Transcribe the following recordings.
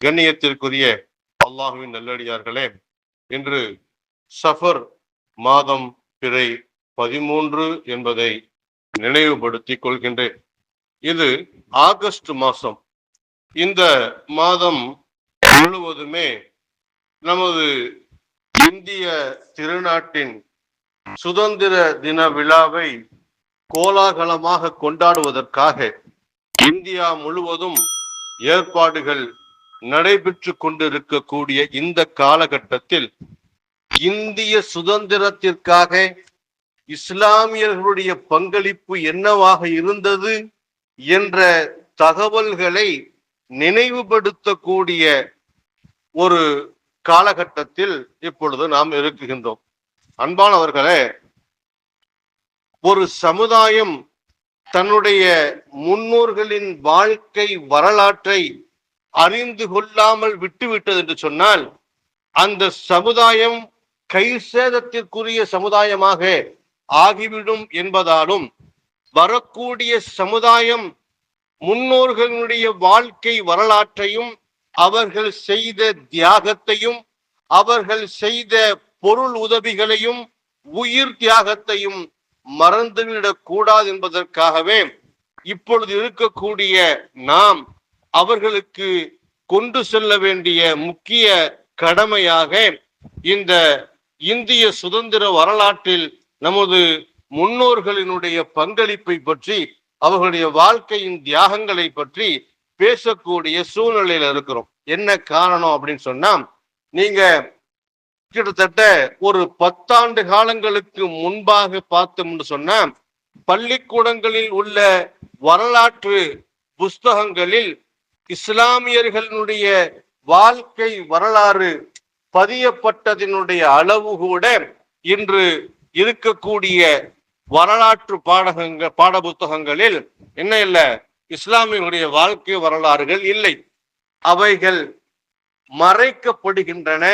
கண்ணியத்திற்குரிய அல்லாஹுவின் நல்லடியார்களே இன்று சஃபர் மாதம் பிறை பதிமூன்று என்பதை நினைவுபடுத்திக் கொள்கின்றேன். இது ஆகஸ்ட் மாதம் இந்த மாதம் முழுவதுமே நமது இந்திய திருநாட்டின் சுதந்திர தின விழாவை கோலாகலமாக கொண்டாடுவதற்காக இந்தியா முழுவதும் ஏற்பாடுகள் நடைபெற்று கொண்டிருக்கக்கூடிய இந்த காலகட்டத்தில் இந்திய சுதந்திரத்திற்காக இஸ்லாமியர்களுடைய பங்களிப்பு என்னவாக இருந்தது என்ற தகவல்களை நினைவுபடுத்தக்கூடிய ஒரு காலகட்டத்தில் இப்பொழுது நாம் இருக்குகின்றோம். அன்பானவர்களே ஒரு சமுதாயம் தன்னுடைய முன்னோர்களின் வாழ்க்கை வரலாற்றை அறிந்து கொள்ளாமல் விட்டுவிட்டது என்று சொன்னால் அந்த சமுதாயம் கை சேதத்திற்குரிய சமுதாயமாக ஆகிவிடும் என்பதாலும் வரக்கூடிய சமுதாயம் முன்னோர்களுடைய வாழ்க்கை வரலாற்றையும் அவர்கள் செய்த தியாகத்தையும் அவர்கள் செய்த பொருள் உதவிகளையும் உயிர் தியாகத்தையும் மறந்துவிடக் கூடாது என்பதற்காகவே இப்பொழுது இருக்கக்கூடிய நாம் அவர்களுக்கு கொண்டு செல்ல வேண்டிய முக்கிய கடமையாக இந்த இந்திய சுதந்திர வரலாற்றில் நமது முன்னோர்களினுடைய பங்களிப்பை பற்றி அவர்களுடைய வாழ்க்கையின் தியாகங்களை பற்றி பேசக்கூடிய சூழ்நிலையில இருக்கிறோம். என்ன காரணம் அப்படின்னு சொன்னா நீங்க கிட்டத்தட்ட ஒரு பத்தாண்டு காலங்களுக்கு முன்பாக பார்த்தோம்னு சொன்னா பள்ளிக்கூடங்களில் உள்ள வரலாற்று புஸ்தகங்களில் இஸ்லாமியர்களுடைய வாழ்க்கை வரலாறு பதியப்பட்டதனுடைய அளவு கூட இன்று இருக்கக்கூடிய வரலாற்று பாடகங்க பாட புத்தகங்களில் என்ன இல்லை இஸ்லாமியர்களுடைய வாழ்க்கை வரலாறுகள் இல்லை. அவைகள் மறைக்கப்படுகின்றன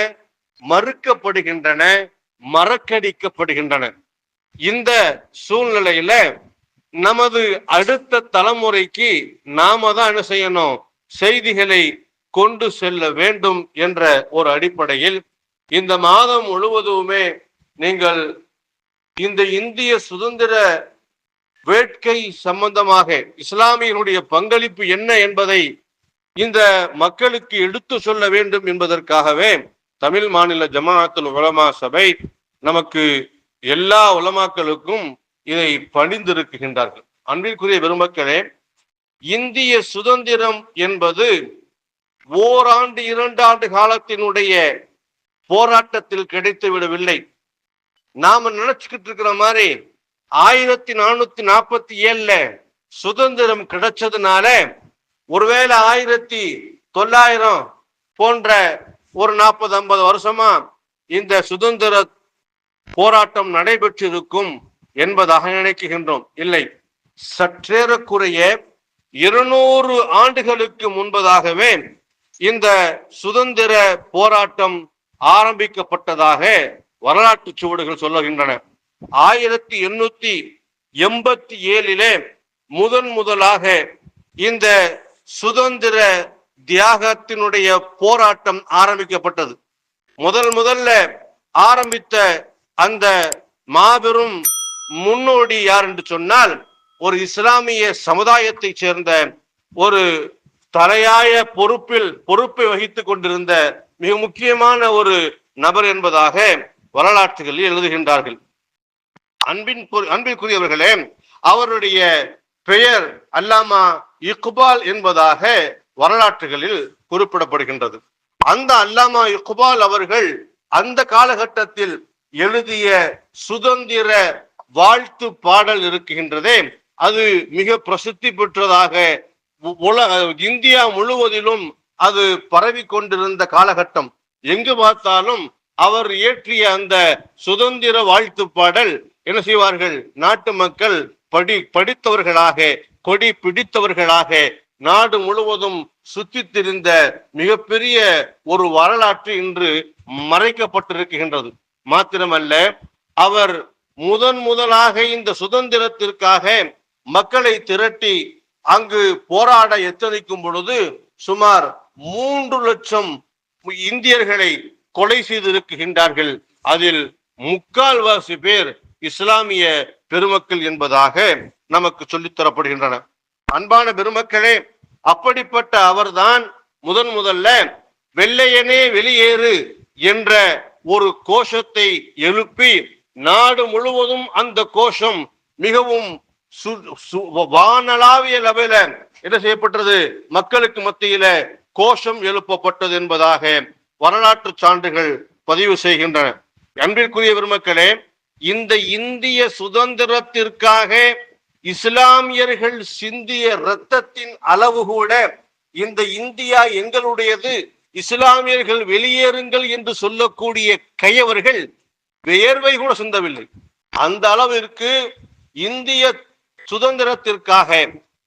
மறுக்கப்படுகின்றன மறக்கடிக்கப்படுகின்றன. இந்த சூழ்நிலையில நமது அடுத்த தலைமுறைக்கு நாம தான் என்ன செய்யணும்? செய்திகளை கொண்டு செல்ல வேண்டும் என்ற ஒரு அடிப்படையில் இந்த மாதம் முழுவதுமே நீங்கள் இந்த இந்திய சுதந்திர வேட்கை சம்பந்தமாக இஸ்லாமியனுடைய பங்களிப்பு என்ன என்பதை இந்த மக்களுக்கு எடுத்து சொல்ல வேண்டும் என்பதற்காகவே தமிழ் மாநில ஜமாஅத்துல் உலமா சபை நமக்கு எல்லா உலமாக்களுக்கும் இதை பணிந்திருக்குகின்றார்கள் அன்பிற்குரிய பெருமக்களே இந்திய சுதந்திரம் என்பது ஓராண்டு இரண்டு ஆண்டு காலத்தினுடைய போராட்டத்தில் கிடைத்து விடவில்லை. நாம நினைச்சுக்கிட்டு இருக்கிற மாதிரி ஆயிரத்தி நானூத்தி நாற்பத்தி ஏழுல சுதந்திரம் கிடைச்சதுனால ஒருவேளை ஆயிரத்தி தொள்ளாயிரம் போன்ற ஒரு நாற்பது ஐம்பது வருஷமா இந்த சுதந்திர போராட்டம் நடைபெற்றிருக்கும் என்பதாக நினைக்குகின்றோம் இல்லை சற்றேறக்குறைய இருநூறு ஆண்டுகளுக்கு முன்பதாகவே இந்த சுதந்திர போராட்டம் ஆரம்பிக்கப்பட்டதாக வரலாற்று சுவடுகள் சொல்லுகின்றன. ஆயிரத்தி எண்ணூத்தி எண்பத்தி ஏழிலே முதன் முதலாக இந்த சுதந்திர தியாகத்தினுடைய போராட்டம் ஆரம்பிக்கப்பட்டது. முதல் முதல்ல ஆரம்பித்த அந்த மாபெரும் முன்னோடி யார் என்று சொன்னால் ஒரு இஸ்லாமிய சமுதாயத்தை சேர்ந்த ஒரு தலையாய பொறுப்பில் பொறுப்பை வகித்துக் கொண்டிருந்த மிக முக்கியமான ஒரு நபர் என்பதாக வரலாற்றுகளில் எழுதுகின்றார்கள். அன்பின் அன்பிற்குரியவர்களே அவருடைய பெயர் அல்லாமா இக்பால் என்பதாக வரலாற்றுகளில் குறிப்பிடப்படுகின்றது. அந்த அல்லாமா இக்பால் அவர்கள் அந்த காலகட்டத்தில் எழுதிய சுதந்திர வாழ்த்து பாடல் இருக்குகின்றதே அது மிக பிரசித்தி பெற்றதாக உலக இந்தியா முழுவதிலும் அது பரவி கொண்டிருந்த காலகட்டம். எங்கு பார்த்தாலும் அவர் இயற்றிய அந்த சுதந்திர வாழ்த்து பாடல் என்ன செய்வார்கள்? நாட்டு மக்கள் படி படித்தவர்களாக கொடி பிடித்தவர்களாக நாடு முழுவதும் சுத்தி திரிந்த மிகப்பெரிய ஒரு வரலாற்று இன்று மறைக்கப்பட்டிருக்கின்றது. மாத்திரமல்ல அவர் முதன் முதலாக இந்த சுதந்திரத்திற்காக மக்களை திரட்டி அங்கு போராட எத்தனைக்கும் பொழுது சுமார் மூன்று லட்சம் இந்தியர்களை கொலை செய்திருக்கின்றார்கள். அதில் முக்கால்வாசி பேர் இஸ்லாமிய பெருமக்கள் என்பதாக நமக்கு சொல்லித்தரப்படுகின்றன அன்பான பெருமக்களே அப்படிப்பட்ட அவர்தான் முதன் முதல்ல வெள்ளையனே வெளியேறு என்ற ஒரு கோஷத்தை எழுப்பி நாடு முழுவதும் அந்த கோஷம் மிகவும் வானளாவிய லெவல என்ன செய்யப்பட்டது? மக்களுக்கு மத்தியில கோஷம் எழுப்பப்பட்டது என்பதாக வரலாற்று சான்றுகள் பதிவு செய்கின்றன. அன்பிற்குரிய பெருமக்களே இந்த இந்திய சுதந்திரத்திற்காக இஸ்லாமியர்கள் சிந்திய இரத்தத்தின் அளவு கூட இந்த இந்தியா எங்களுடையது இஸ்லாமியர்கள் வெளியேறுங்கள் என்று சொல்லக்கூடிய கையவர்கள் வேர்வை கூட சிந்தவில்லை. அந்த அளவிற்கு இந்திய சுதந்திரத்திற்காக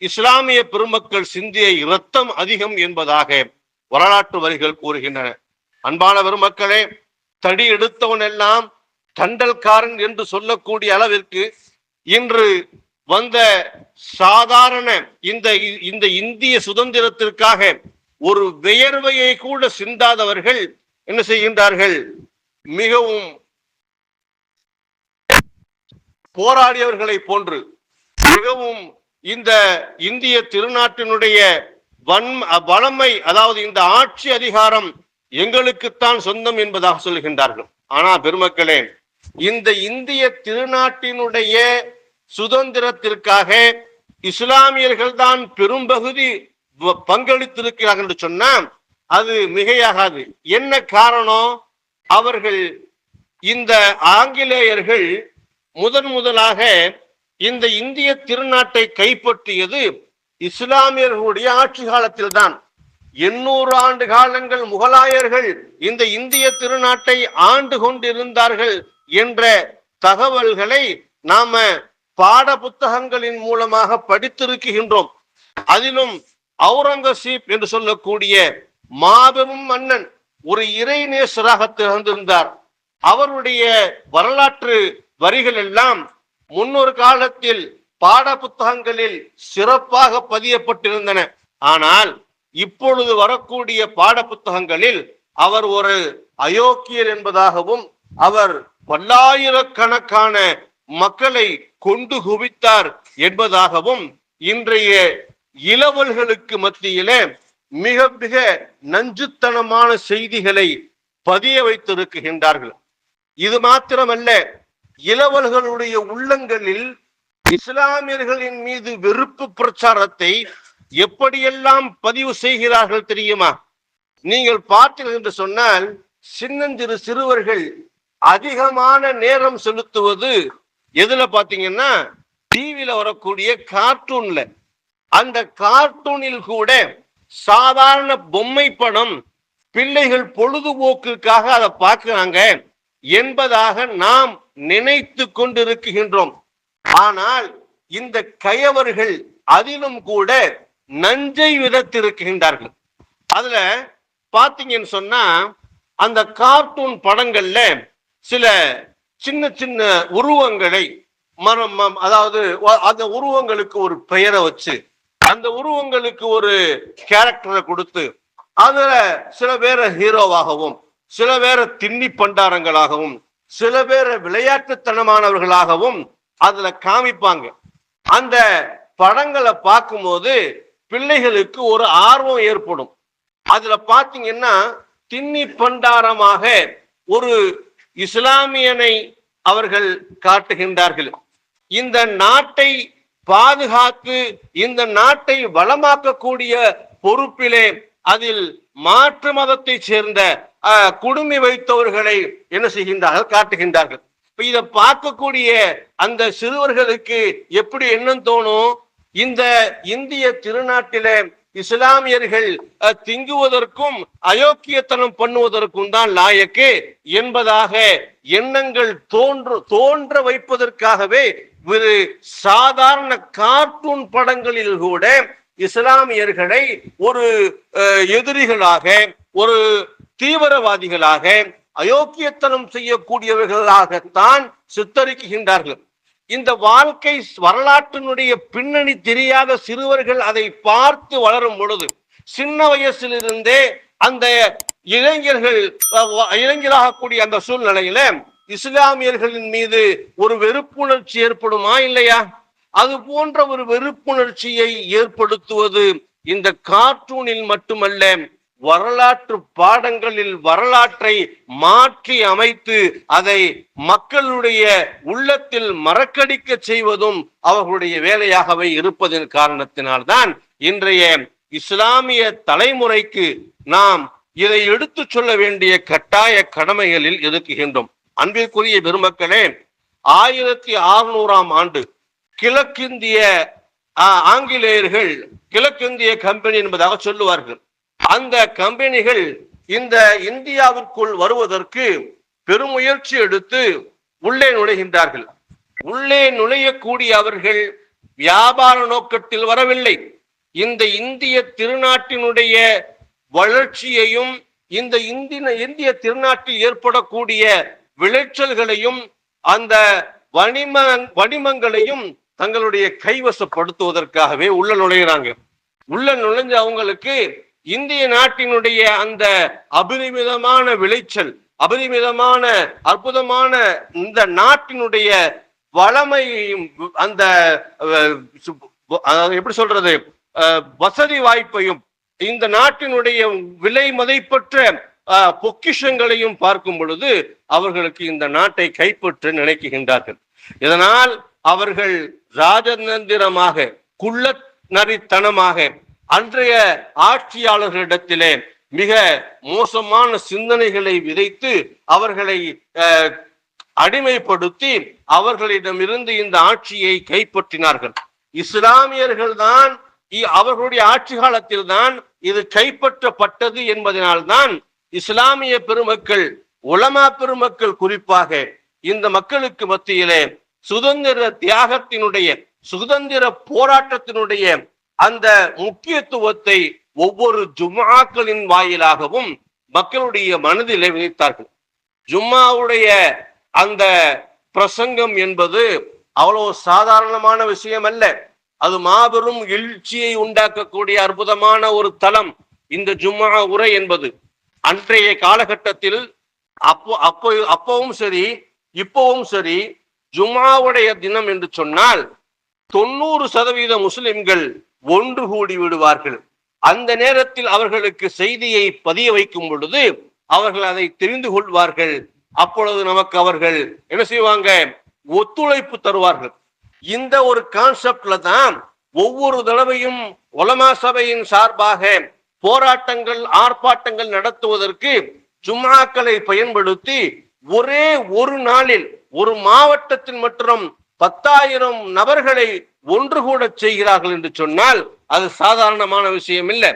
இஸ்லாமிய பெருமக்கள் சிந்திய இரத்தம் அதிகம் என்பதாக வரலாற்று வரிகள் கூறுகின்றன. அன்பான பெருமக்களே தடி எடுத்தவன் எல்லாம் தண்டல்காரன் என்று சொல்லக்கூடிய அளவிற்கு இன்று வந்த சாதாரண இந்த இந்த இந்திய சுதந்திரத்திற்காக ஒரு வியர்வையை கூட சிந்தாதவர்கள் என்ன செய்கின்றார்கள்? மிகவும் போராடியவர்களை போன்று மிகவும் இந்த இந்திய திருநாட்டினுடைய வன் வளமை அதாவது இந்த ஆட்சி அதிகாரம் எங்களுக்குத்தான் சொந்தம் என்பதாக சொல்கின்றார்கள். ஆனா பெருமக்களே இந்த இந்திய திருநாட்டினுடைய சுதந்திரத்திற்காக இஸ்லாமியர்கள் தான் பெரும்பகுதி பங்களித்திருக்கிறார்கள் என்று சொன்னா அது மிகையாகாது. என்ன காரணம்? அவர்கள் இந்த ஆங்கிலேயர்கள் முதன் முதலாக இந்த இந்திய திருநாட்டை கைப்பற்றியது இஸ்லாமியர்களுடைய ஆட்சி காலத்தில் தான் எண்ணூறு ஆண்டு காலங்கள் முகலாயர்கள் இந்த இந்திய திருநாட்டை ஆண்டு கொண்டிருந்தார்கள் என்ற தகவல்களை நாம பாட புத்தகங்களின் மூலமாக படித்திருக்கின்றோம். அதிலும் அவுரங்கசீப் என்று சொல்லக்கூடிய மாபெரும் மன்னன் ஒரு இறைநேசராக திகழ்ந்திருந்தார். அவருடைய வரலாற்று வரிகள் எல்லாம் முன்னொரு காலத்தில் பாட புத்தகங்களில் சிறப்பாக பதியப்பட்டிருந்தன. ஆனால் இப்பொழுது வரக்கூடிய பாட புத்தகங்களில் அவர் ஒரு அயோக்கியர் என்பதாகவும் அவர் பல்லாயிரக்கணக்கான மக்களை கொண்டு குவித்தார் என்பதாகவும் இன்றைய இளவல்களுக்கு மத்தியிலே மிக மிக நஞ்சுத்தனமான செய்திகளை பதிய வைத்திருக்கின்றார்கள். இது மாத்திரமல்ல இளவல்களுடைய உள்ளங்களில் இஸ்லாமியர்களின் மீது வெறுப்பு பிரச்சாரத்தை எப்படியெல்லாம் பதிவு செய்கிறார்கள் தெரியுமா? நீங்கள் பார்த்தீர்கள் என்று சொன்னால் சின்னஞ்சிறு சிறுவர்கள் அதிகமான நேரம் செலுத்துவது எதுல பாத்தீங்கன்னா டிவியில வரக்கூடிய கார்ட்டூன்ல அந்த கார்ட்டூனில் கூட சாதாரண பொம்மை படம் பிள்ளைகள் பொழுதுபோக்குக்காக அதை பார்க்கிறாங்க. என்பதாக நாம் நினைத்து கொண்டிருக்கின்றோம். ஆனால் இந்த கயவர்கள் அதிலும் கூட நஞ்சை விதத்திருக்கின்றார்கள். அதுல பாத்தீங்கன்னு சொன்னா அந்த கார்ட்டூன் படங்கள்ல சில சின்ன சின்ன உருவங்களை மரம் அதாவது அந்த உருவங்களுக்கு ஒரு பெயரை வச்சு அந்த உருவங்களுக்கு ஒரு கேரக்டரை கொடுத்து அதுல சில பேரை ஹீரோவாகவும் சில பேரை திண்ணி பண்டாரங்களாகவும் சில பேரை விளையாட்டுத்தனமானவர்களாகவும் அதுல காமிப்பாங்க. அந்த படங்களை பார்க்கும்போது பிள்ளைகளுக்கு ஒரு ஆர்வம் ஏற்படும். அதுல பாத்தீங்கன்னா திண்ணி பண்டாரமாக ஒரு இஸ்லாமியனை அவர்கள் காட்டுகின்றார்கள். இந்த நாட்டை பாதுகாத்து இந்த நாட்டை வளமாக்கக்கூடிய பொறுப்பிலே அதில் மாற்று மதத்தை சேர்ந்த அஹ், குடுமி வைத்தவர்களை என்ன செய்கின்றார்கள்? காட்டுகின்றார்கள். இப்ப இதை பார்க்கக்கூடிய அந்த சிறுவர்களுக்கு எப்படி எண்ணம் தோணும்? இந்த இந்திய திருநாட்டில இஸ்லாமியர்கள் அஹ், திங்குவதற்கும் அயோக்கியத்தனம் பண்ணுவதற்கும் தான் லாயக்கு என்பதாக எண்ணங்கள் தோன்று தோன்ற வைப்பதற்காகவே ஒரு சாதாரண கார்ட்டூன் படங்களில் கூட இஸ்லாமியர்களை ஒரு அஹ், எதிரிகளாக ஒரு தீவிரவாதிகளாக அயோக்கியத்தனம் செய்யக்கூடியவர்களாகத்தான் சித்தரிக்கின்றார்கள். இந்த வாழ்க்கை வரலாற்றினுடைய பின்னணி தெரியாத சிறுவர்கள் அதை பார்த்து வளரும் பொழுது சின்ன வயசிலிருந்தே அந்த இளைஞர்கள் இளைஞராகக்கூடிய அந்த சூழ்நிலையில இஸ்லாமியர்களின் மீது ஒரு வெறுப்புணர்ச்சி ஏற்படுமா இல்லையா? அது போன்ற ஒரு வெறுப்புணர்ச்சியை ஏற்படுத்துவது இந்த கார்ட்டூனில் மட்டுமல்ல வரலாற்று பாடங்களில் வரலாற்றை மாற்றி அமைத்து அதை மக்களுடைய உள்ளத்தில் மறக்கடிக்க செய்வதும் அவர்களுடைய வேலையாகவே இருப்பதன் காரணத்தினால்தான் இன்றைய இஸ்லாமிய தலைமுறைக்கு நாம் இதை எடுத்து சொல்ல வேண்டிய கட்டாய கடமைகளில் இருக்குகின்றோம் அன்பிற்குரிய பெருமக்களே ஆயிரத்தி அறுநூறாம் ஆண்டு கிழக்கிந்திய ஆங்கிலேயர்கள் கிழக்கிந்திய கம்பெனி என்பதாக சொல்லுவார்கள். அந்த கம்பெனிகள் இந்த இந்தியாவிற்குள் வருவதற்கு பெருமுயற்சி எடுத்து உள்ளே நுழைகின்றார்கள். உள்ளே நுழையக்கூடிய அவர்கள் வியாபார நோக்கத்தில் வரவில்லை. இந்த இந்திய திருநாட்டினுடைய வளர்ச்சியையும் இந்த இந்திய இந்திய திருநாட்டில் ஏற்படக்கூடிய விளைச்சல்களையும் அந்த வணிம வணிமங்களையும் தங்களுடைய கைவசப்படுத்துவதற்காகவே உள்ள நுழையிறாங்க. உள்ள நுழைஞ்ச அவங்களுக்கு இந்திய நாட்டினுடைய அந்த அபரிமிதமான விளைச்சல் அபரிமிதமான அற்புதமான இந்த நாட்டினுடைய வளமையையும் அந்த எப்படி சொல்றது? வசதி வாய்ப்பையும் இந்த நாட்டினுடைய விலை மதைப்பற்ற பொக்கிஷங்களையும் பார்க்கும் பொழுது அவர்களுக்கு இந்த நாட்டை கைப்பற்ற நினைக்குகின்றார்கள் இதனால் அவர்கள் ராஜதந்திரமாக குள்ள நரித்தனமாக அன்றைய ஆட்சியாளர்களிடத்திலே மிக மோசமான சிந்தனைகளை விதைத்து அவர்களை அஹ், அடிமைப்படுத்தி அவர்களிடமிருந்து இந்த ஆட்சியை கைப்பற்றினார்கள். இஸ்லாமியர்கள் தான் அவர்களுடைய ஆட்சி காலத்தில் தான் இது கைப்பற்றப்பட்டது என்பதனால்தான் இஸ்லாமிய பெருமக்கள் உலமா பெருமக்கள் குறிப்பாக இந்த மக்களுக்கு மத்தியிலே சுதந்திர தியாகத்தினுடைய சுதந்திர போராட்டத்தினுடைய அந்த முக்கியத்துவத்தை ஒவ்வொரு ஜும்மாக்களின் வாயிலாகவும் மக்களுடைய மனதிலே விதைத்தார்கள். ஜும்மாவுடைய அந்த பிரசங்கம் என்பது அவ்வளவு சாதாரணமான விஷயம் அல்ல அது மாபெரும் எழுச்சியை உண்டாக்கக்கூடிய அற்புதமான ஒரு தலம் இந்த ஜும்மா உரை என்பது. அன்றைய காலகட்டத்தில் அப்போ அப்போ அப்பவும் சரி இப்பவும் சரி ஜும்மாவுடைய தினம் என்று சொன்னால் தொண்ணூறு சதவீத முஸ்லிம்கள் ஒன்று கூடி விடுவார்கள். அந்த நேரத்தில் அவர்களுக்கு செய்தியை பதிய வைக்கும் பொழுது அவர்கள் அதை தெரிந்து கொள்வார்கள். அப்பொழுது நமக்கு அவர்கள் என்ன செய்வாங்க? ஒத்துழைப்பு தருவார்கள். இந்த ஒரு கான்செப்ட்ல தான் ஒவ்வொரு தடவையும் உலமா சபையின் சார்பாக போராட்டங்கள் ஆர்ப்பாட்டங்கள் நடத்துவதற்கு ஜும்மாக்களை பயன்படுத்தி ஒரே ஒரு நாளில் ஒரு மாவட்டத்தில் மற்றும் பத்தாயிரம் நபர்களை ஒன்று கூட செய்கிறார்கள் என்று சொன்னால் அது சாதாரணமான விஷயம் இல்லை.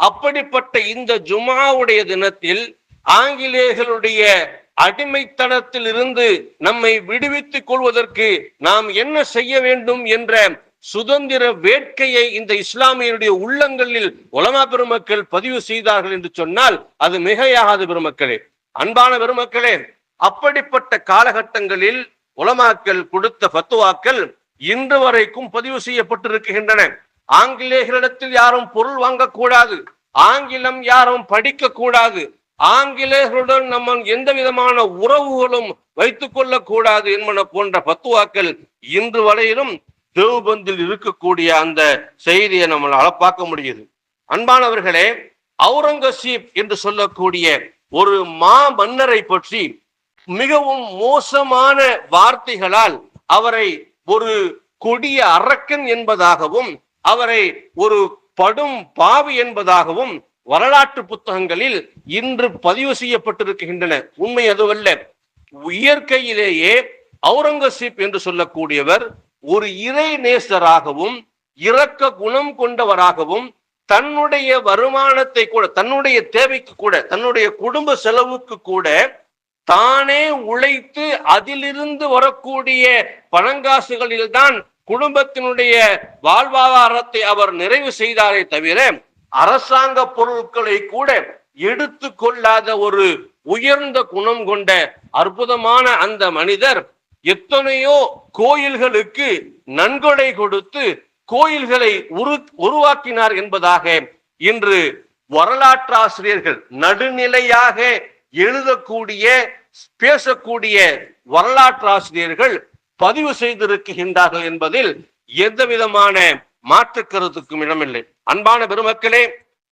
அப்படிப்பட்ட இந்த ஜுமாவுடைய தினத்தில் ஆங்கிலேயர்களுடைய அடிமைத்தனத்தில் இருந்து நம்மை விடுவித்துக் கொள்வதற்கு நாம் என்ன செய்ய வேண்டும் என்ற சுதந்திர வேட்கையை இந்த இஸ்லாமியருடைய உள்ளங்களில் உலமா பெருமக்கள் பதிவு செய்தார்கள் என்று சொன்னால் அது மிகையாகாது பெருமக்களே. அன்பான பெருமக்களே அப்படிப்பட்ட காலகட்டங்களில் உலமாக்கள் கொடுத்த பத்துவாக்கள் இன்று வரைக்கும் பதிவு செய்யப்பட்டிருக்கின்றன. ஆங்கிலேயர்களிடத்தில் யாரும் பொருள் வாங்கக்கூடாது. ஆங்கிலம் யாரும் படிக்க கூடாது ஆங்கிலேயர்களுடன் நம்ம எந்த விதமான உறவுகளும் வைத்துக் கொள்ளக் கூடாது என்பன போன்ற பத்துவாக்கள் இன்று வரையிலும் தேவுபந்தில் இருக்கக்கூடிய அந்த செய்தியை நம்மளால பார்க்க முடியுது. அன்பானவர்களே அவுரங்கசீப் என்று சொல்லக்கூடிய ஒரு மா மன்னரை பற்றி மிகவும் மோசமான வார்த்தைகளால் அவரை ஒரு கொடிய அரக்கன் என்பதாகவும் அவரை ஒரு படும் பாவி என்பதாகவும் வரலாற்று புத்தகங்களில் இன்று பதிவு செய்யப்பட்டிருக்கின்றன. உண்மை அதுவல்ல. இயற்கையிலேயே அவுரங்கசீப் என்று சொல்லக்கூடியவர் ஒரு இறை நேசராகவும் இரக்க குணம் கொண்டவராகவும் தன்னுடைய வருமானத்தை கூட தன்னுடைய தேவைக்கு கூட தன்னுடைய குடும்ப செலவுக்கு கூட தானே உழைத்து அதிலிருந்து வரக்கூடிய பணங்காசுகளில்தான் குடும்பத்தினுடைய வாழ்வாதாரத்தை அவர் நிறைவு செய்தாரே தவிர அரசாங்க பொருட்களை கூட எடுத்து கொள்ளாத ஒரு உயர்ந்த குணம் கொண்ட அற்புதமான அந்த மனிதர் எத்தனையோ கோயில்களுக்கு நன்கொடை கொடுத்து கோயில்களை உரு உருவாக்கினார் என்பதாக இன்று வரலாற்றாசிரியர்கள் நடுநிலையாக எழுதக்கூடிய பேசக்கூடிய வரலாற்று ஆசிரியர்கள் பதிவு செய்திருக்கின்றார்கள் என்பதில் எந்த விதமான மாற்று கருத்துக்கும் இடமில்லை. அன்பான பெருமக்களே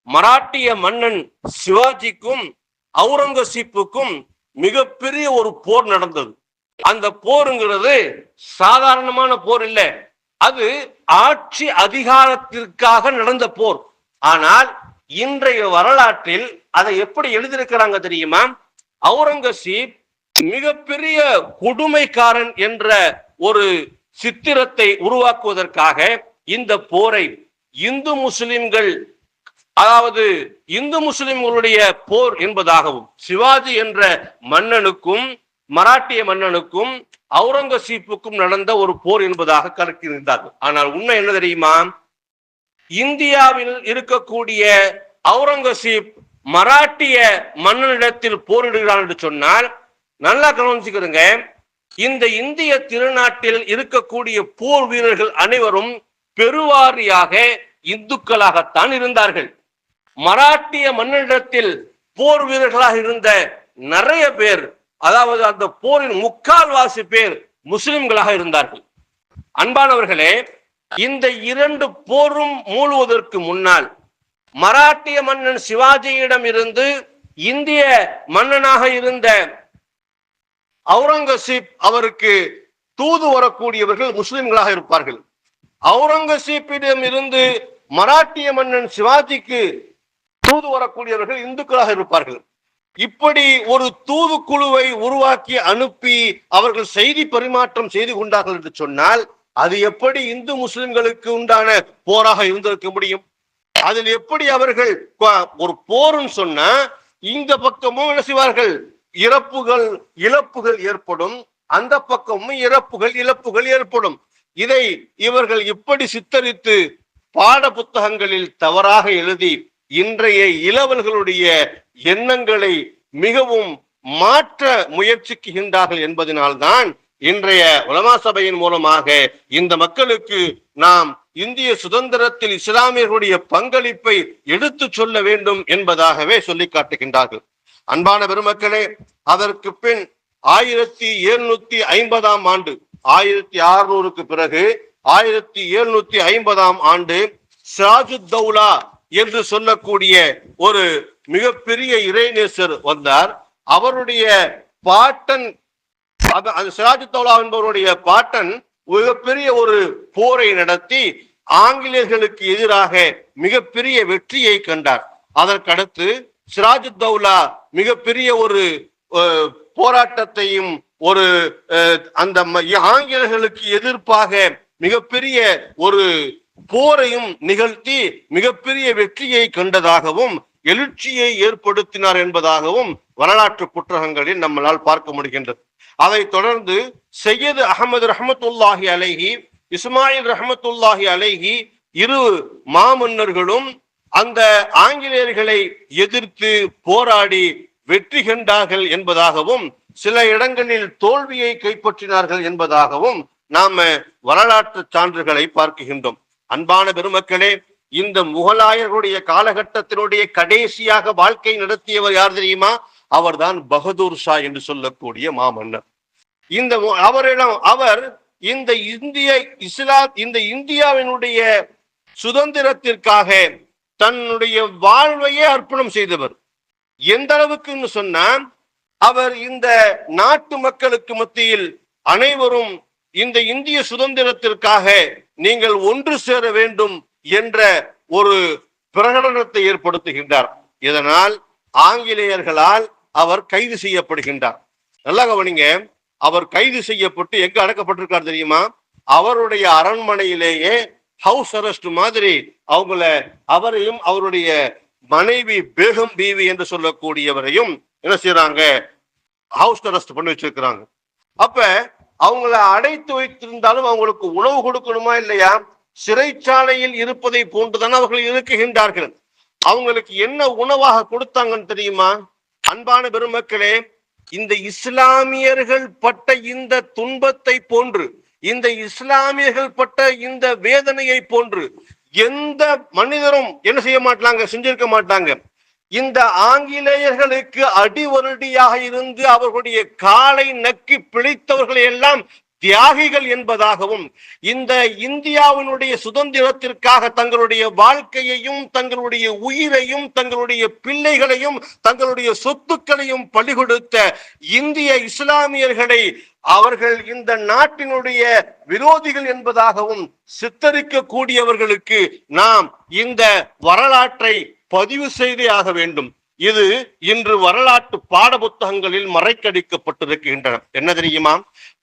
மராட்டிய மன்னன் சிவாஜிக்கும் அவுரங்கசீப்புக்கும் மிகப்பெரிய ஒரு போர் நடந்தது. அந்த போருங்கிறது சாதாரணமான போர் இல்ல. அது ஆட்சி அதிகாரத்திற்காக நடந்த போர். ஆனால் இன்றைய வரலாற்றில் அதை எப்படி எழுதியிருக்கிறாங்க தெரியுமா? அவுரங்கசீப் மிகப்பெரிய கொடுமைக்காரன் என்ற ஒரு சித்திரத்தை உருவாக்குவதற்காக இந்த போரை இந்து முஸ்லிம்கள் அதாவது இந்து முஸ்லிம்களுடைய போர் என்பதாகவும் சிவாஜி என்ற மன்னனுக்கும் மராட்டிய மன்னனுக்கும் அவுரங்கசீப்புக்கும் நடந்த ஒரு போர் என்பதாக கருத்திருந்தார்கள். ஆனால் உண்மை என்ன தெரியுமா? இந்தியாவில் இருக்கக்கூடிய அவுரங்கசீப் மராட்டிய மன்னனிடத்தில் போரிடுகிறான் என்று சொன்னால் நல்லா கவனிச்சுக்கிறங்க இந்த இந்திய திருநாட்டில் இருக்கக்கூடிய போர் வீரர்கள் அனைவரும் பெருவாரியாக இந்துக்களாகத்தான் இருந்தார்கள். மராட்டிய மன்னனிடத்தில் போர் வீரர்களாக இருந்த நிறைய பேர் அதாவது அந்த போரின் முக்கால்வாசி பேர் முஸ்லிம்களாக இருந்தார்கள். அன்பானவர்களே இந்த இரண்டு போரும் மூழ்வதற்கு முன்னால் மராட்டிய மன்னன் சிவாஜியிடம் இருந்து இந்திய மன்னனாக இருந்த அவுரங்கசீப் அவருக்கு தூது வரக்கூடியவர்கள் முஸ்லிம்களாக இருப்பார்கள். அவுரங்கசீப்பிடம் இருந்து மராட்டிய மன்னன் சிவாஜிக்கு தூது வரக்கூடியவர்கள் இந்துக்களாக இருப்பார்கள். இப்படி ஒரு தூது குழுவை உருவாக்கி அனுப்பி அவர்கள் செய்தி பரிமாற்றம் செய்து கொண்டார்கள் என்று சொன்னால் அது எப்படி இந்து முஸ்லிம்களுக்கு உண்டான போராக இருந்திருக்க முடியும்? அதில் எப்படி அவர்கள் ஒரு போர்னு சொன்னா இந்த பக்கமும் என்ன செய்வார்கள்? இறப்புகள் இழப்புகள் ஏற்படும். அந்த பக்கமும் இறப்புகள் இழப்புகள் ஏற்படும். இதை இவர்கள் இப்படி சித்தரித்து பாட புத்தகங்களில் தவறாக எழுதி இன்றைய இளவல்களுடைய எண்ணங்களை மிகவும் மாற்ற முயற்சிக்குகின்றார்கள் என்பதனால்தான் இன்றைய உலமா சபையின் மூலமாக இந்த மக்களுக்கு நாம் இந்திய சுதந்திரத்தில் இஸ்லாமியர்களுடைய பங்களிப்பை எடுத்துச் சொல்ல வேண்டும் என்பதாகவே சொல்லி காட்டுகின்றார்கள். அன்பான பெருமக்களே அதற்கு பின் ஆயிரத்தி எழுநூத்தி ஐம்பதாம் ஆண்டு ஆயிரத்தி அறுநூறுக்கு பிறகு ஆயிரத்தி எழுநூத்தி ஐம்பதாம் ஆண்டு சிராஜுத்தௌலா என்று சொல்லக்கூடிய ஒரு மிகப்பெரிய இறைநேசர் வந்தார். அவருடைய பாட்டன் அந்த அது சிராஜுத்தௌலா என்பவருடைய பாட்டன் மிகப்பெரிய ஒரு போரை நடத்தி ஆங்கிலேயர்களுக்கு எதிராக மிகப்பெரிய வெற்றியை கண்டார். அதற்கடுத்து சிராஜுத்தௌலா மிகப்பெரிய ஒரு போராட்டத்தையும் ஒரு அஹ், அந்த ஆங்கிலேயர்களுக்கு எதிர்ப்பாக மிகப்பெரிய ஒரு போரையும் நிகழ்த்தி மிகப்பெரிய வெற்றியை கண்டதாகவும் எழுச்சியை ஏற்படுத்தினார் என்பதாகவும் வரலாற்று புத்தகங்களில் நம்மளால் பார்க்க முடிகின்றது. அதைத் தொடர்ந்து சையது அகமது ரஹமத்துல்லாஹி அலைஹி இஸ்மாயில் ரஹமத்துல்லாஹி அலைஹி இரு மாமன்னர்களும் அந்த ஆங்கிலேயர்களை எதிர்த்து போராடி வெற்றி கண்டார்கள் என்பதாகவும் சில இடங்களில் தோல்வியை கைப்பற்றினார்கள் என்பதாகவும் நாம வரலாற்று சான்றுகளை பார்க்கின்றோம். அன்பான பெருமக்களே இந்த முகலாயர்களுடைய காலகட்டத்தினுடைய கடைசியாக வாழ்க்கை நடத்தியவர் யார் தெரியுமா? அவர்தான் பகதூர் ஷா என்று சொல்லக்கூடிய மாமன்னர். இந்த அவரிடம் அவர் இந்த இந்திய இஸ்லா இந்த இந்தியாவினுடைய சுதந்திரத்திற்காக தன்னுடைய வாழ்வையே அர்ப்பணம் செய்தவர். எந்த அளவுக்குன்னு சொன்னா அவர் இந்த நாட்டு மக்களுக்கு மத்தியில் அனைவரும் இந்த இந்திய சுதந்திரத்திற்காக நீங்கள் ஒன்று சேர வேண்டும் என்ற ஒரு பிரகடனத்தை ஏற்படுத்துகின்றார். இதனால் ஆங்கிலேயர்களால் அவர் கைது செய்யப்படுகின்றார். நல்லா கவனிங்க அவர் கைது செய்யப்பட்டு எங்க அடக்கப்பட்டிருக்கார் தெரியுமா? அவருடைய அரண்மனையிலேயே ஹவுஸ் அரெஸ்ட் மாதிரி அவங்கள அவரையும் அவருடைய மனைவி பேகம் பீவி என்று சொல்லக்கூடியவரையும் என்ன செய்யறாங்க ஹவுஸ் அரெஸ்ட் பண்ணி வச்சிருக்கிறாங்க. அப்ப அவங்கள அடைத்து வைத்திருந்தாலும் அவங்களுக்கு உணவு கொடுக்கணுமா இல்லையா? சிறைச்சாலையில் இருப்பதை போன்றுதான் அவர்கள் இருக்குகின்றார்கள். அவங்களுக்கு என்ன உணவாக கொடுத்தாங்கன்னு தெரியுமா? அன்பான பெருமக்களே இந்த இஸ்லாமியர்கள் பட்ட இந்த துன்பத்தை போன்று இந்த இஸ்லாமியர்கள் பட்ட இந்த வேதனையை போன்று எந்த மனிதரும் என்ன செய்ய மாட்டாங்க செஞ்சிருக்க மாட்டாங்க. இந்த ஆங்கிலேயர்களுக்கு அடிவருடியாக இருந்து அவர்களுடைய காலை நக்கி பிழைத்தவர்களை எல்லாம் தியாகிகள் என்பதாகவும் இந்த இந்தியாவினுடைய சுதந்திரத்திற்காக தங்களுடைய வாழ்க்கையையும் தங்களுடைய உயிரையும் தங்களுடைய பிள்ளைகளையும் தங்களுடைய சொத்துக்களையும் பலிகொடுத்த இந்திய இஸ்லாமியர்களை அவர்கள் இந்த நாட்டினுடைய விரோதிகள் என்பதாகவும் சித்தரிக்க கூடியவர்களுக்கு நாம் இந்த வரலாற்றை பதிவு செய்தே ஆக வேண்டும். இது இன்று வரலாற்று பாட புத்தகங்களில் மறைக்கடிக்கப்பட்டிருக்கின்றன. என்ன தெரியுமா?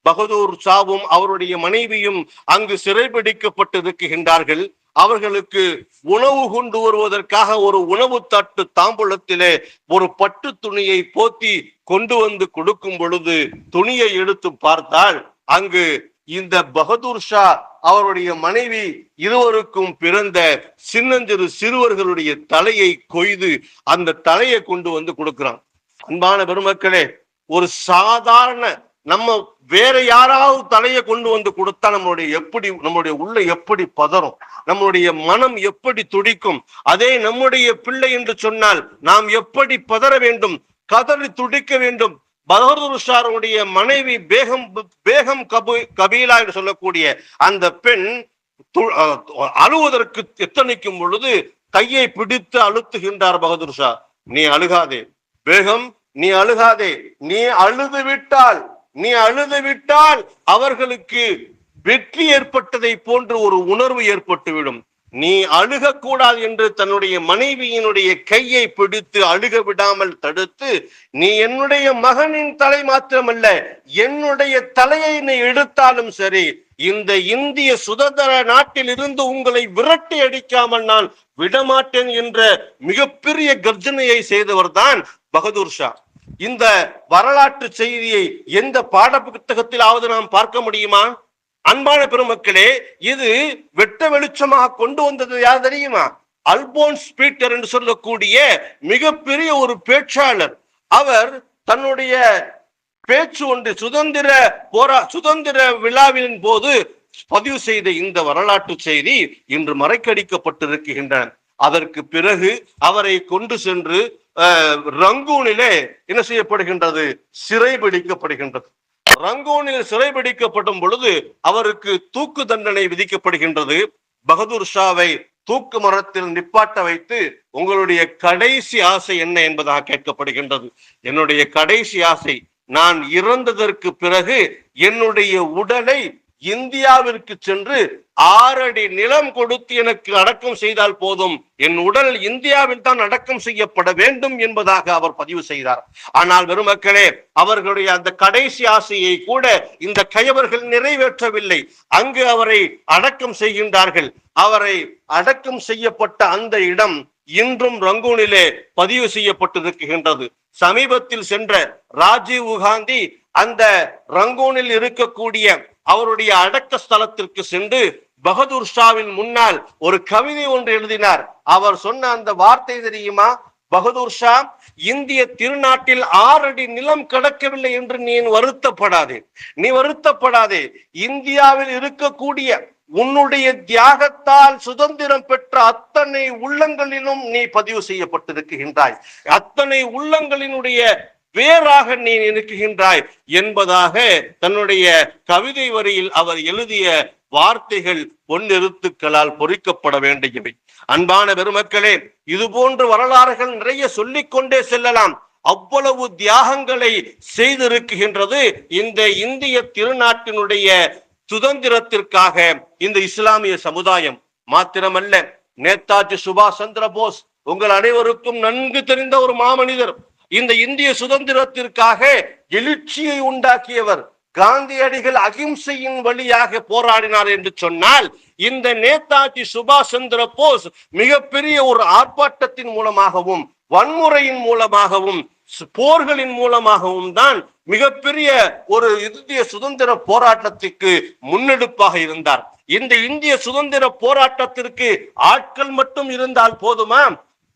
பகதூர் ஷாவும் அவருடைய மனைவியும் அங்கு சிறைபிடிக்கப்பட்டிருக்கின்றார்கள். அவர்களுக்கு உணவு கொண்டு வருவதற்காக ஒரு உணவு தட்டு தாம்பூலத்திலே ஒரு பட்டு துணியை போத்தி கொண்டு வந்து கொடுக்கும் பொழுது துணியை எடுத்து பார்த்தால் அங்கு இந்த பகதூர் ஷா அவருடைய மனைவி இருவருக்கும் பிறந்த சின்னஞ்சிறு சிறுவர்களுடைய தலையை கொய்து அந்த தலையை கொண்டு வந்து கொடுக்கிறான். அன்பான பெருமக்களே ஒரு சாதாரண நம்ம வேற யாராவது தலையை கொண்டு வந்து கொடுத்தா நம்மளுடைய எப்படி நம்மளுடைய உள்ள எப்படி பதறும்? நம்மளுடைய மனம் எப்படி துடிக்கும்? அதே நம்முடைய பிள்ளை என்று சொன்னால் நாம் எப்படி பதற வேண்டும்? கதறி துடிக்க வேண்டும்? பகதூர் ஷாருடைய மனைவி பேகம் பேகம் கபு கபீலா என்று சொல்லக்கூடிய அந்த பெண் அழுவதற்கு எத்தனைக்கும் பொழுது கையை பிடித்து அழுத்துகின்றார் பகதூர் ஷா. நீ அழுகாதே. பேகம் நீ அழுகாதே. நீ அழுது விட்டால் நீ அழுது விட்டால் அவர்களுக்கு வெற்றி ஏற்பட்டதை போன்று ஒரு உணர்வு ஏற்பட்டுவிடும். நீ அழுகக்கூடாது என்று தன்னுடைய மனைவியினுடைய கையை பிடித்து அழுக விடாமல் தடுத்து நீ என்னுடைய மகனின் தலை மாத்திரமல்ல என்னுடைய தலையை நீ எடுத்தாலும் சரி இந்த இந்திய சுதந்திர நாட்டில் இருந்து உங்களை விரட்டி அடிக்காமல் நான் விடமாட்டேன் என்ற மிகப்பெரிய கர்ஜனையை செய்தவர் தான் பகதூர் ஷா. இந்த வரலாற்று செய்தியை எந்த பாட புத்தகத்திலாவது நாம் பார்க்க முடியுமா? அன்பான பெருமக்களே இது வெட்ட வெளிச்சமாக கொண்டு வந்தது யார் தெரியுமா? அல்போன்ஸ் பீட்டர் என்று சொல்லக்கூடிய மிகப்பெரிய ஒரு பேச்சாளர். அவர் தன்னுடைய பேச்சு ஒன்று சுதந்திர போரா சுதந்திர விழாவின் போது பதிவு செய்த இந்த வரலாற்று செய்தி இன்று மறைக்கடிக்கப்பட்டிருக்கின்றன. அதற்கு பிறகு அவரை கொண்டு சென்று அஹ், ரங்கூனிலே என்ன செய்யப்படுகின்றது? சிறை பிடிக்கப்படுகின்றது ரங்கூனில் சிறைபிடிக்கப்படும் பொழுது அவருக்கு தூக்கு தண்டனை விதிக்கப்படுகின்றது. பகதூர் ஷாவை தூக்கு மரத்தில் நிப்பாட்ட வைத்து உங்களுடைய கடைசி ஆசை என்ன என்பதாக கேட்கப்படுகின்றது. என்னுடைய கடைசி ஆசை நான் இறந்ததற்கு பிறகு என்னுடைய உடலை இந்தியாவிற்கு சென்று ஆறடி நிலம் கொடுத்து எனக்கு அடக்கம் செய்தால் போதும். என் உடல் இந்தியாவில் தான் அடக்கம் செய்யப்பட வேண்டும் என்பதாக அவர் பதிவு செய்தார். ஆனால் வெறும் மக்களே அவர்களுடைய அந்த கடைசி ஆசையை கூட இந்த கயவர்கள் நிறைவேற்றவில்லை. அங்கு அவரை அடக்கம் செய்கின்றார்கள். அவரை அடக்கம் செய்யப்பட்ட அந்த இடம் இன்றும் ரங்கூனிலே பதிவு செய்யப்பட்டிருக்கின்றது. சமீபத்தில் சென்ற ராஜீவ் காந்தி அந்த ரங்கூனில் இருக்கக்கூடிய அவருடைய அடக்க ஸ்தலத்திற்கு சென்று பகதூர் ஷாவின் முன்னால் ஒரு கவிதை ஒன்று எழுதினார். அவர் சொன்ன அந்த வார்த்தை தெரியுமா? பகதூர் ஷா இந்திய திருநாட்டில் ஆறடி நிலம் கிடக்கவில்லை என்று நீ வருத்தப்படாதே. நீ வருத்தப்படாதே. இந்தியாவில் இருக்கக்கூடிய உன்னுடைய தியாகத்தால் சுதந்திரம் பெற்ற அத்தனை உள்ளங்களிலும் நீ பதிவு செய்யப்பட்டிருக்கின்றாய். அத்தனை உள்ளங்களினுடைய வேறாக நீ இருக்குகின்றாய் என்பதாக தன்னுடைய கவிதை வரியில் அவர் எழுதிய வார்த்தைகள் பொன்னெழுத்துக்களால் பொறிக்கப்பட வேண்டியவை. அன்பான பெருமக்களே இது போன்ற வரலாறுகள் நிறைய சொல்லிக்கொண்டே செல்லலாம். அவ்வளவு தியாகங்களை செய்திருக்கின்றது இந்த இந்திய திருநாட்டினுடைய சுதந்திரத்திற்காக இந்த இஸ்லாமிய சமுதாயம். மாத்திரமல்ல நேதாஜி சுபாஷ் சந்திர போஸ் உங்கள் அனைவருக்கும் நன்கு தெரிந்த ஒரு மாமனிதர். இந்த இந்திய சுதந்திரத்திற்காக எழுச்சியை உண்டாக்கியவர் காந்தியடிகள் அகிம்சையின் வழியாக போராடினார் என்று சொன்னால் இந்த நேதாஜி சுபாஷ் சந்திர போஸ் மிகப்பெரிய ஒரு ஆர்ப்பாட்டத்தின் மூலமாகவும் வன்முறையின் மூலமாகவும் போர்களின் மூலமாகவும் தான் மிகப்பெரிய ஒரு இந்திய சுதந்திர போராட்டத்திற்கு முன்னெடுப்பாக இருந்தார். இந்த இந்திய சுதந்திர போராட்டத்திற்கு ஆட்கள் மட்டும் இருந்தால் போதுமா?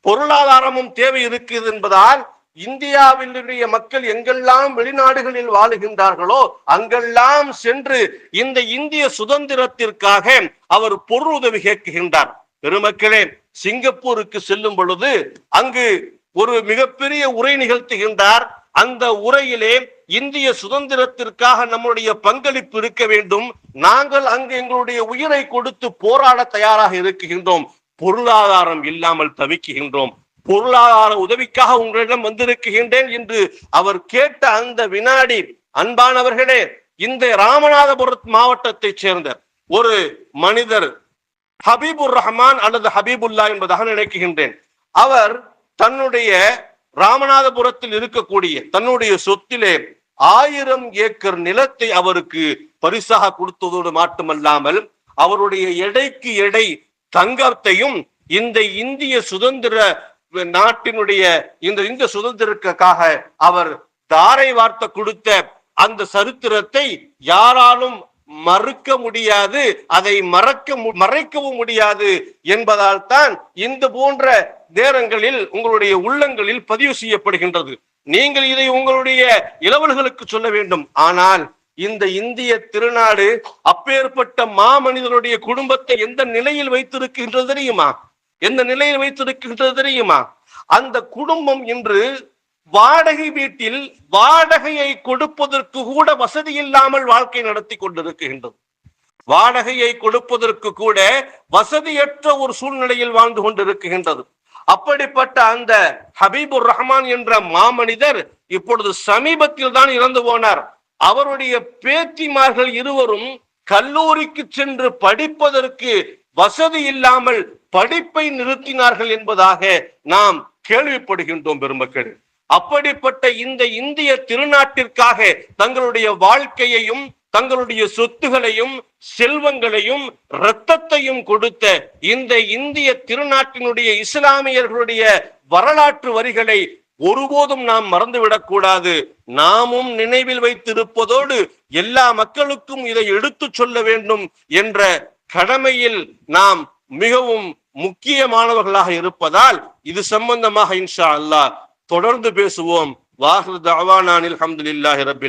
பொருளாதாரமும் தேவை இருக்குது என்பதால் இந்தியாவினுடைய மக்கள் எங்கெல்லாம் வெளிநாடுகளில் வாழுகின்றார்களோ அங்கெல்லாம் சென்று இந்த இந்திய சுதந்திரத்திற்காக அவர் பொருள் உதவி கேட்கின்றார் பெருமக்களே சிங்கப்பூருக்கு செல்லும் பொழுது அங்கு ஒரு மிகப்பெரிய உரை நிகழ்த்துகின்றார். அந்த உரையிலே இந்திய சுதந்திரத்திற்காக நம்முடைய பங்களிப்பு இருக்க வேண்டும். நாங்கள் அங்கு எங்களுடைய உயிரை கொடுத்து போராட தயாராக இருக்குகின்றோம் பொருளாதாரம் இல்லாமல் தவிக்குகின்றோம் பொருளாதார உதவிக்காக உங்களிடம் வந்திருக்கின்றேன் என்று அவர் கேட்ட அந்த வினாடி அன்பானவர்களே இந்த ராமநாதபுரம் மாவட்டத்தைச் சேர்ந்த ஒரு மனிதர் ஹபீபுர் ரஹ்மான் அல்லது ஹபீபுல்லா என்பதாக நினைக்குகின்றேன் அவர் தன்னுடைய ராமநாதபுரத்தில் இருக்கக்கூடிய தன்னுடைய சொத்திலே ஆயிரம் ஏக்கர் நிலத்தை அவருக்கு பரிசாக கொடுத்ததோடு மட்டுமல்லாமல் அவருடைய எடைக்கு எடை தங்கத்தையும் இந்த இந்திய சுதந்திர நாட்டினுடைய இந்த இந்த சுதந்திரத்துக்காக அவர் தாரை வார்த்தை கொடுத்த அந்த சரித்திரத்தை யாராலும் மறுக்க முடியாது அதை மறக்க மு- மறைக்கவும் முடியாது என்பதால் தான் இந்த போன்ற நேரங்களில் உங்களுடைய உள்ளங்களில் பதிவு செய்யப்படுகின்றது. நீங்கள் இதை உங்களுடைய இளவல்களுக்கு சொல்ல வேண்டும். ஆனால் இந்த இந்திய திருநாடு அப்பேற்பட்ட மாமனிதனுடைய குடும்பத்தை எந்த நிலையில் வைத்திருக்கின்றது தெரியுமா? எந்த நிலையில் வைத்திருக்கின்றது தெரியுமா? அந்த குடும்பம் இன்று வாடகை வீட்டில் வாடகையை கொடுப்பதற்கு கூட வசதி இல்லாமல் வாழ்க்கை நடத்தி கொண்டிருக்கின்றது. வாடகையை கொடுப்பதற்கு கூட வசதியற்ற ஒரு சூழ்நிலையில் வாழ்ந்து கொண்டிருக்கின்றது. அப்படிப்பட்ட அந்த ஹபீபுர் ரஹ்மான் என்ற மாமனிதர் இப்பொழுது சமீபத்தில் தான் இறந்து போனார். அவருடைய பேத்திமார்கள் இருவரும் கல்லூரிக்கு சென்று படிப்பதற்கு வசதி இல்லாமல் படிப்பை நிறுத்தினார்கள் என்பதாக நாம் கேள்விப்படுகின்றோம் பெருமக்கள். அப்படிப்பட்ட இந்த இந்திய திருநாட்டிற்காக தங்களுடைய வாழ்க்கையையும் தங்களுடைய சொத்துகளையும் செல்வங்களையும் இரத்தத்தையும் கொடுத்த இந்த இந்திய திருநாட்டினுடைய இஸ்லாமியர்களுடைய வரலாற்று வரிகளை ஒருபோதும் நாம் மறந்துவிடக் கூடாது. நாமும் நினைவில் வைத்திருப்பதோடு எல்லா மக்களுக்கும் இதை எடுத்துச் சொல்ல வேண்டும் என்ற கடமையில் நாம் மிகவும் முக்கியமானவர்களாக இருப்பதால் இது சம்பந்தமாக இன்ஷா அல்லாஹ் தொடர்ந்து பேசுவோம். வாஹிர் தவானானில் அல்ஹம்துலில்லாஹி ரபில்